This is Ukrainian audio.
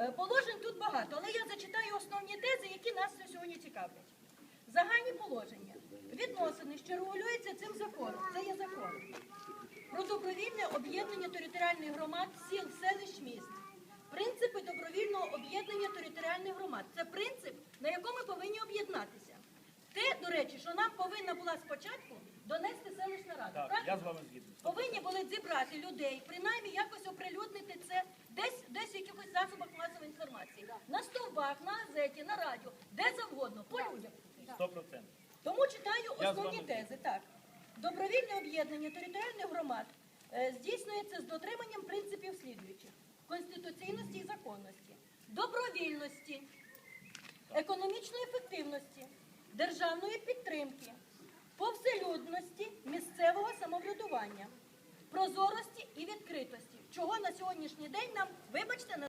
Е, Положень тут багато, але я зачитаю основні тези, які нас сьогодні цікавлять. Загальні положення. Відносини, що регулюються цим законом. Це є закон. Про добровільне об'єднання територіальних громад сіл, селищ, міст. Принципи добровільного об'єднання територіальних громад. Це принцип, на якому ми повинні об'єднатися. Те, до речі, що нам повинна була спочатку донести селищна рада. Так, правильно? я з вами згідний. Повинні були зібрати людей, принаймні якось інформації. На стовбах, на газеті, на радіо, де завгодно, по людях. Сто процентів. Тому читаю Я з основні вами тези. Так. Добровільне об'єднання територіальних громад е, здійснюється з дотриманням принципів слідуючих: конституційності і законності, добровільності, економічної ефективності, державної підтримки, повселюдності місцевого самоврядування, прозорості і відкритості, чого на сьогоднішній день нам, вибачте,